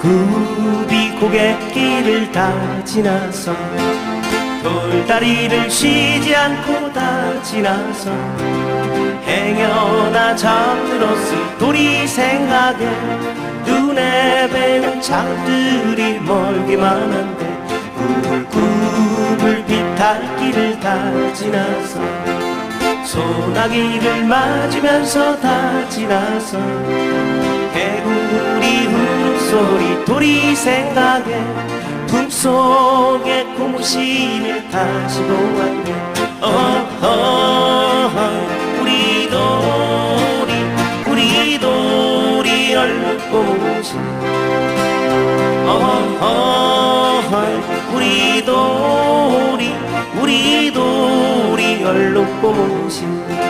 굽이 고갯길을 다 지나서 돌다리를 쉬지 않고 다 지나서 행여나 잠들었을 돌이 생각에 눈에 뵈는 장들이 멀기만 한데 구불구불 비탈길을 다 지나서 소나기를 맞으면서 다 지나서 개구리 울음소리 돌이 생각에 품속에 고무신을 다시 보았네. 어허 우리 돌이 우리 돌이 얼른 고무신. 어허 우리 돌이 우리 돌이 얼룩 고무신